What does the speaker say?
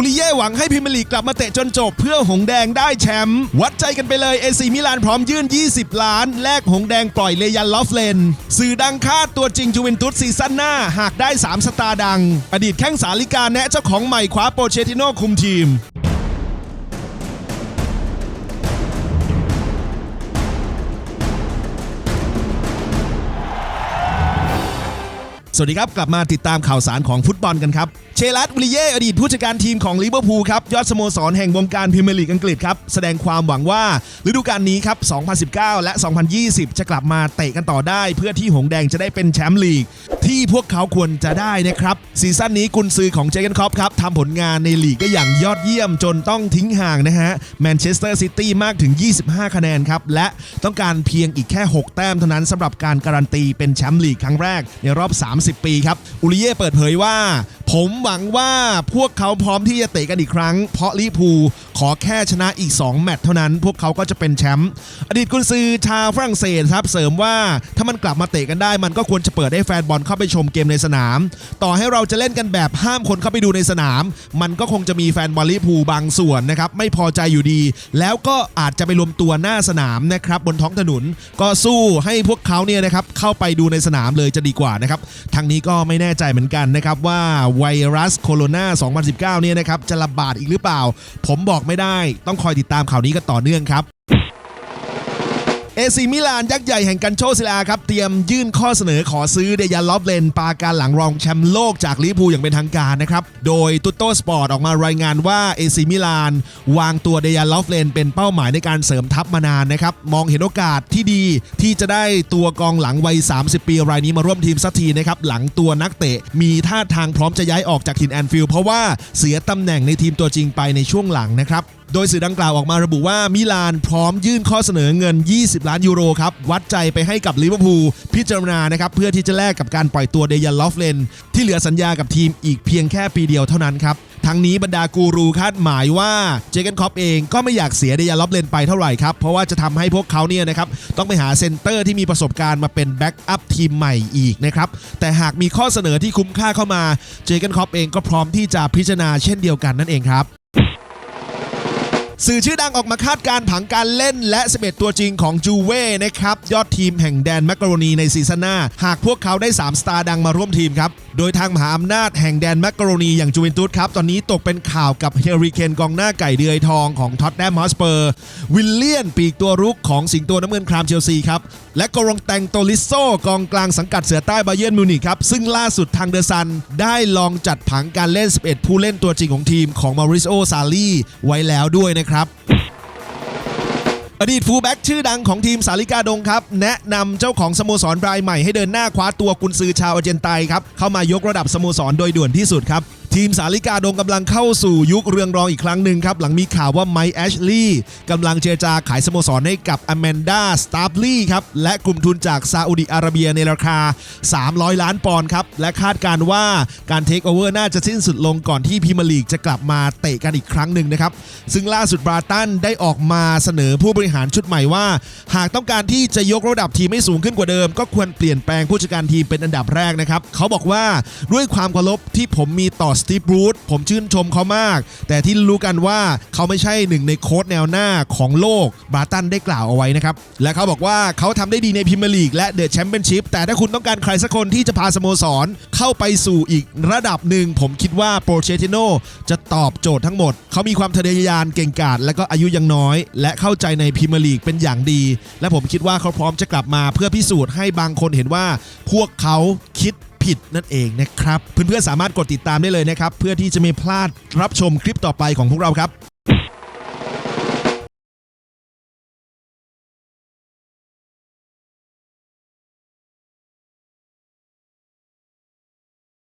อุลิเย่หวังให้พิมลีกกลับมาเตะจนจบ เพื่อหงแดงได้แชมป์วัดใจกันไปเลยเอซีมิลานพร้อมยื่น 20 ล้าน แลกหงแดงปล่อยเลยันลอฟเลน สื่อดังคาดตัวจริงจูเวนตุสซีซั่นหน้า หากได้ 3 สตาร์ดัง อดีตแข้งสาลิกาแนะเจ้าของใหม่คว้าโปรเชติโนคุมทีม วัสดีครับ กลับมาติดตามข่าวสารของฟุตบอลกันครับ เชลัตวิลเย่อดีตผู้จัดการทีมของลิเวอร์พูลครับยอดสโมสรแห่งวงการพรีเมียร์ลีกอังกฤษครับ แสดงความหวังว่าฤดูกาลนี้ครับ 2019 และ 2020 จะกลับมาเตะกันต่อได้ เพื่อที่หงแดงจะได้เป็นแชมป์ลีกที่พวกเขาควรจะได้นะครับซีซั่นนี้กุนซือของเจเกนคอปครับทำผลงานในลีกได้อย่างยอดเยี่ยมจนต้องทิ้งห่างนะฮะแมนเชสเตอร์ซิตี้มากถึง 25 คะแนนครับ และต้องการเพียงอีกแค่ 6 แต้มเท่านั้นสำหรับการการันตีเป็นแชมป์ลีกครั้งแรกในรอบ 30 ปีครับ อุลิเย่เปิดเผยว่า ผมหวังว่าพวกเขาพร้อมที่จะเตะกันอีกครั้ง เพราะลิพูขอแค่ชนะอีก 2 แมตช์เท่านั้น พวกเขาก็จะเป็นแชมป์อดีตกุนซือชาวฝรั่งเศสครับเสริมว่าถ้ามันกลับมาเตะกันได้มันก็ควรจะเปิดให้แฟนบอลเข้าไปชมเกมในสนาม ต่อให้เราจะเล่นกันแบบห้ามคนเข้าไปดูในสนาม มันก็คงจะมีแฟนบอลลิพูบางส่วนนะครับไม่พอใจอยู่ดี แล้วก็อาจจะไปรวมตัวหน้าสนามนะครับบนท้องถนนก็สู้ให้พวกเขาเนี่ยนะครับเข้าไปดูในสนามเลยจะดีกว่านะครับทางนี้ก็ไม่แน่ใจเหมือนกันนะครับว่าไวรัสโคโรนา 2019 เนี่ยนะครับ จะระบาดอีกหรือเปล่า ผมบอกไม่ได้ ต้องคอยติดตามข่าวนี้กันต่อเนื่องครับ เอซีมิลานยักษ์ใหญ่แห่งกันโชศิลาครับเตรียมยื่นข้อเสนอขอซื้อเดยันลอฟเลนปาการหลังรองแชมป์โลกจากลิเวอร์พูลอย่างเป็นทางการนะครับ โดยตุตโตสปอร์ตออกมารายงานว่าเอซีมิลานวางตัวเดยันลอฟเลนเป็นเป้าหมายในการเสริมทัพมานานนะครับ มองเห็นโอกาสที่ดีที่จะได้ตัวกองหลังวัย 30 ปีรายนี้มาร่วมทีมสักทีนะครับหลังตัวนักเตะมีท่าทางพร้อมจะย้ายออกจากถิ่นแอนฟิลด์เพราะว่าเสียตำแหน่งในทีมตัวจริงไปในช่วงหลังนะครับ โดยสื่อดังกล่าวออกมาระบุว่ามิลานพร้อมยื่นข้อเสนอเงิน 20 ล้านยูโรครับ วัดใจไปให้กับลิเวอร์พูลพิจารณานะครับเพื่อที่จะแลกกับการปล่อยตัวเดยันลอฟเลน ที่เหลือสัญญากับทีมอีกเพียงแค่ปีเดียวเท่านั้นครับทั้งนี้บรรดากูรูคาดหมายว่าเจเกนคอปเองก็ไม่อยากเสียเดยันลอฟเลนไปเท่าไหร่ครับ เพราะว่าจะทำให้พวกเขาเนี่ยนะครับต้องไปหาเซนเตอร์ที่มีประสบการณ์มาเป็นแบ็กอัพทีมใหม่อีกนะครับ แต่หากมีข้อเสนอที่คุ้มค่าเข้ามาเจเกนคอปเองก็พร้อมที่จะพิจารณาเช่นเดียวกันนั่นเองครับ สื่อชื่อดังออกมาคาดการผังการเล่นและ 11 ตัวจริงของจูเว่นะครับ ยอดทีมแห่งแดนแมกกาโรนีในซีซั่นหน้า หากพวกเขาได้ 3 สตาร์ดังมาร่วมทีมครับโดยทางมหาอำนาจแห่งแดนแมกกาโรนีอย่างจูเวนตุสครับ ตอนนี้ตกเป็นข่าวกับเฮริเคนกองหน้าไก่เดือยทองของท็อตแนมฮอสเปอร์ วิลเลียนปีกตัวรุกของสิงโตน้ำเงินครามเชลซีครับ และกรงแตงโตลิโซกองกลางสังกัดเสือใต้บาเยิร์นมิวนิกครับ ซึ่งล่าสุดทางเดอะซัน ได้ลองจัดผังการเล่น 11 ผู้เล่นตัวจริงของทีมของมาริโอซาลีไว้แล้วด้วยนะครับ อดีตฟูลแบ็กชื่อดังของทีมสาลิกาดงครับ แนะนำเจ้าของสโมสรรายใหม่ให้เดินหน้าคว้าตัวกุนซือชาวอาร์เจนไตครับ เข้ามายกระดับสโมสรโดยด่วนที่สุดครับ ทีมสาลิกาดงกำลังเข้าสู่ยุคเรืองรองอีกครั้งหนึ่งครับ หลังมีข่าวว่าไมค์แอชลีย์กำลังเจรจาขายสโมสรให้กับอแมนดาสตาร์บลีครับ และกลุ่มทุนจากซาอุดิอาระเบียในราคา 300 ล้านปอนด์ครับ และคาดการว่าการเทคโอเวอร์น่าจะสิ้นสุดลงก่อนที่พรีเมียร์ลีกจะกลับมาเตะกันอีกครั้งหนึ่งนะครับ ซึ่งล่าสุดบราตันได้ออกมาเสนอผู้บริหารชุดใหม่ว่า หากต้องการที่จะยกระดับทีมให้สูงขึ้นกว่าเดิม ก็ควรเปลี่ยนแปลงผู้จัดการทีมเป็นอันดับแรกนะครับเขาบอกว่าด้วยความเคารพที่ผมมีต่อสตีฟบรูธผมชื่นชมเขามาก แต่ที่รู้กันว่าเขาไม่ใช่หนึ่งในโค้ชแนวหน้าของโลกบราตันได้กล่าวเอาไว้นะครับ และเขาบอกว่าเขาทำได้ดีในพรีเมียร์ลีกและเดอะแชมเปี้ยนชิพแต่ถ้าคุณต้องการใครสักคนที่จะพาสโมสร เข้าไปสู่อีกระดับหนึ่ง ผมคิดว่าโปรเชติโนจะตอบโจทย์ทั้งหมด เขามีความทะเยอทะยานเก่งกาจและก็อายุยังน้อย และเข้าใจในพรีเมียร์ลีกเป็นอย่างดี และผมคิดว่าเขาพร้อมจะกลับมาเพื่อพิสูจน์ให้บางคนเห็นว่าพวกเขา ผิดนั่นเองนะครับ เพื่อนๆสามารถกดติดตามได้เลยนะครับ เพื่อที่จะไม่พลาดรับชมคลิปต่อไปของพวกเราครับ